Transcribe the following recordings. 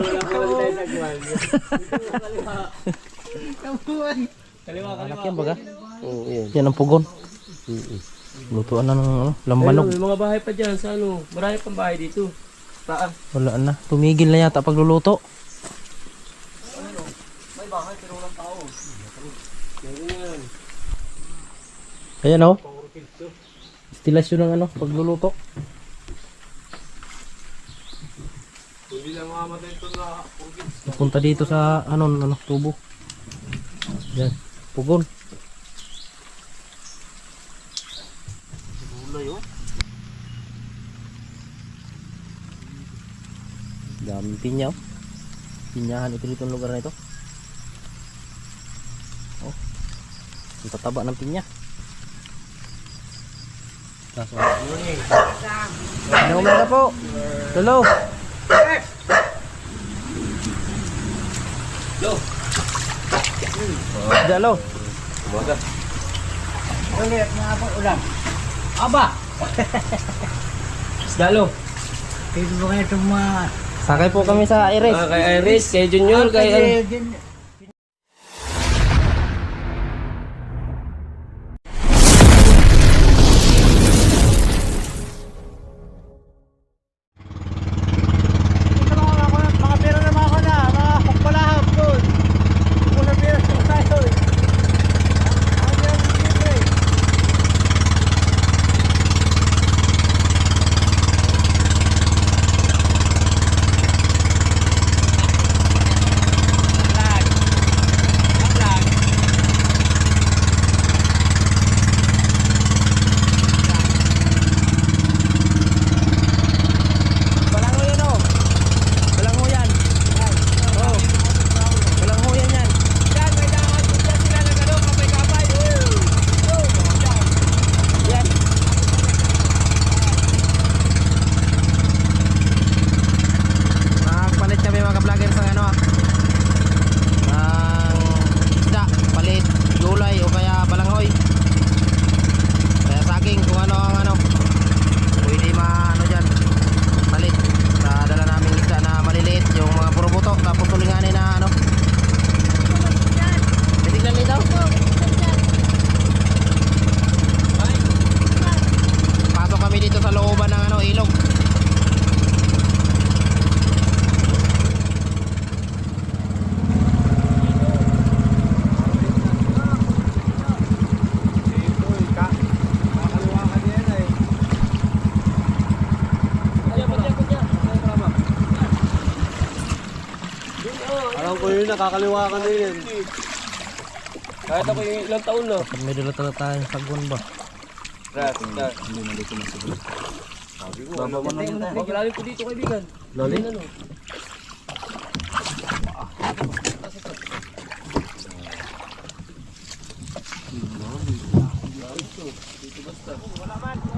Wala pa wala tayo sa guwan. Kaliwa, kaliwa. Anak yan baga? Oo, yan. Yan ang pugon. Lutuan na ng ano, lambanog. Ayun, may mga bahay pa dyan sa ano. Marami pang bahay dito. Taas. Wala na. Tumigil na yata pagluluto. Yan. Ayan oh. Stilasyon ng ano, pagluluto. Hindi lang mamamatay ito na orchids. Punta dito sa ano, ano, tubo. Yan. Pugon. Gulay oh. Daming pinya oh. Pinyahan ito dito ang lugar na ito. Oh. Ang tataba ng pinya. Kaso. Ano umaga po? Hello. Hello. Umaga. Ulit nga po ulam. Aba! Isdalo. Ito po kayo itong mga... Sakay po kami sa Iris. Ah, kay Iris, kay Junior, kay ano. Kasi ko yun, nakakaliwa ka na yun. Kahit ako yung ilang taon na. Pag may dala talaga tayong sagwan ba? Rat, rat. Hindi na dito masigil. Sabi ko, ano ba naman tayo? Maglalim ko dito kaibigan. Lalim? Ano? Dito basta. Wala man.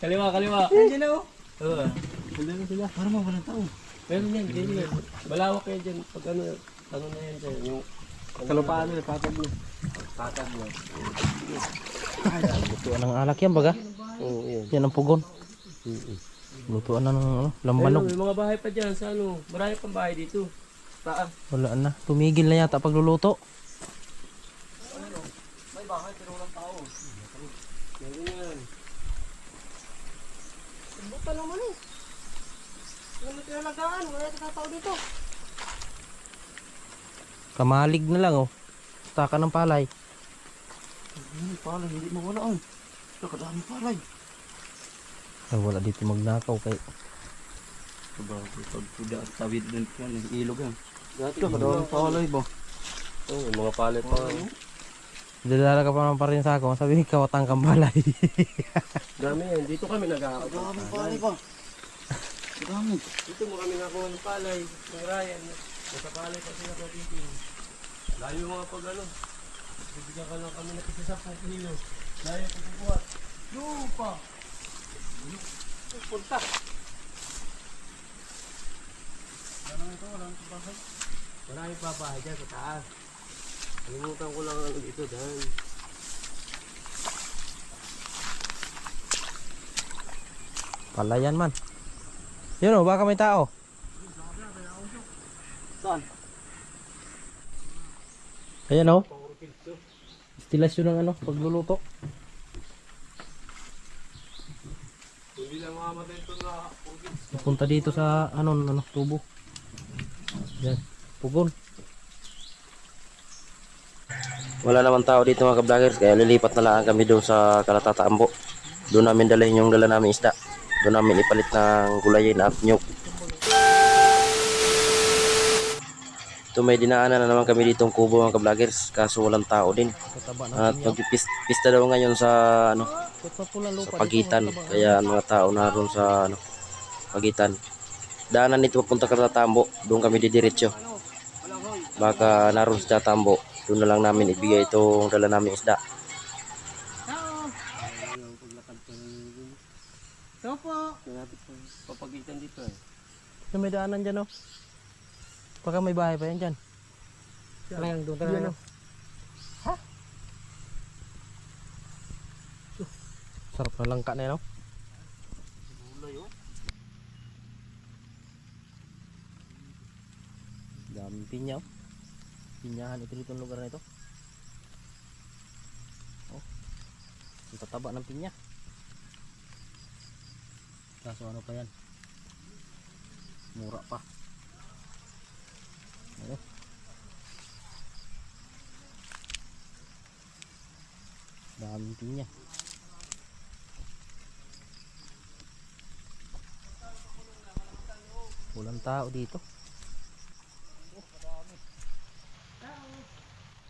Kaliwa, kaliwa. Nandiyan na oh. Oo. Wala na sila. Parang mawalang tao. Meron yan, ganyan yan. Malawak kayo dyan. Pag ano, ano na yan dyan. Yung Kalupaan nila, patag mo. patag mo. Lutuan ng alak yan baga. Oo, yan. Yan ang pugon. Lutuan na ng ano, lambanog. Ayun, may mga bahay pa dyan sa ano. Marami pang bahay dito. Taas. Wala na. Tumigil na yata pagluluto. May bahay pero walang tao. Meron yan. Buta naman eh. Wala tinalagaan, wala tao dito. Kamalig na lang oh. Taka ng palay. Ano pala, hindi mawala oh. Nakadami palay. Ay, wala dito magnakaw kay Pag pag tawid din yan, ilog yan. Dati, Nakadami palay ba? Oo, may mga palit pa. Dadala ka pa ng parin sa ako. Sabi ikaw watang kang palay. Dami yan. Dito kami nag-aakot. Nakadami palay ba? Dami. Dito mo kami nakuha ng palay. Ng Ryan. Nasa palay pa sila dito. Layo mga pag ano. Bibigyan ka lang kami na isa sa kilo. Layo pa kukuha. Lupa. Punta. Marami pa bahay dyan sa taas. Kalimutan ko lang ang dito dahil. Palayan man. Yun oh, baka may tao. Saan? Ayan oh. Stilasyon ng ano, pagluluto. Hindi lang makamatay ito na Punta dito sa ano, ano, tubo. Yan, pugon. Wala naman tao dito mga ka-vloggers kaya lilipat na lang kami doon sa Kalatataambo. Doon namin dalhin yung dala namin isda. Doon namin ipalit ng gulayin at nyug. Ito may dinaanan na naman kami ditong kubo mga ka-vloggers kaso walang tao din. Ng At pinyaw. magpipista daw ngayon sa ano sa pagitan. Dito. Kaya mga tao naroon sa ano pagitan. Daanan nito papunta Kalatataambo. Doon kami didiretso. Baka naroon sa Tambo. Doon na lang namin ibigay itong dala namin isda. Ito po. papagitan dito eh. Yung may daanan dyan oh. Baka may bahay pa yan dyan. Talagang doon Yan oh. Ha? Sarap na langka na yan oh. Daming pinya oh. Pinyahan ito dito lugar na ito. Oh. Ang tataba ng pinya. Kaso ano pa yan? Mura pa. Ano? Daming pinya. Walang tao dito.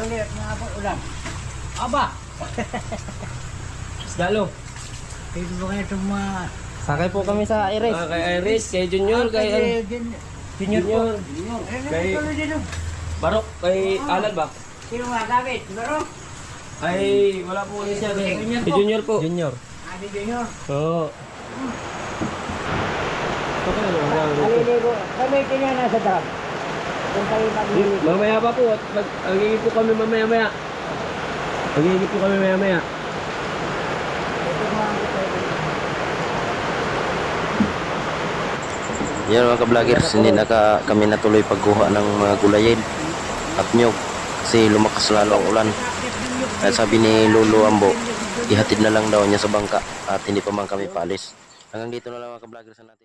Ulit mga po ulam. Aba! Isdalo. Ito po kayo itong mga... Sakay po kami sa Iris. Ah, kay Iris, kay Junior, kay ano, Junior, Kay- Kay... dito. Barok, kay Alan ba? Sino mga David? Baro? Ay, wala po kasi siya. Kay kay Junior po. Junior. Adi Junior. Oo. Na lang. Aliligo. Kami kanya nasa dam. Kung kayo magliligo. Mamaya pa po. at Mag, magiging po kami mamaya maya. Magiging po kami maya maya. Ito mga Yan mga ka-vloggers, hindi na ka, kami natuloy pagkuha ng mga gulayin at nyug kasi lumakas lalo ang ulan. Kaya sabi ni Lolo Ambo, ihatid na lang daw niya sa bangka at hindi pa man kami paalis. Hanggang dito na lang mga ka-vloggers natin.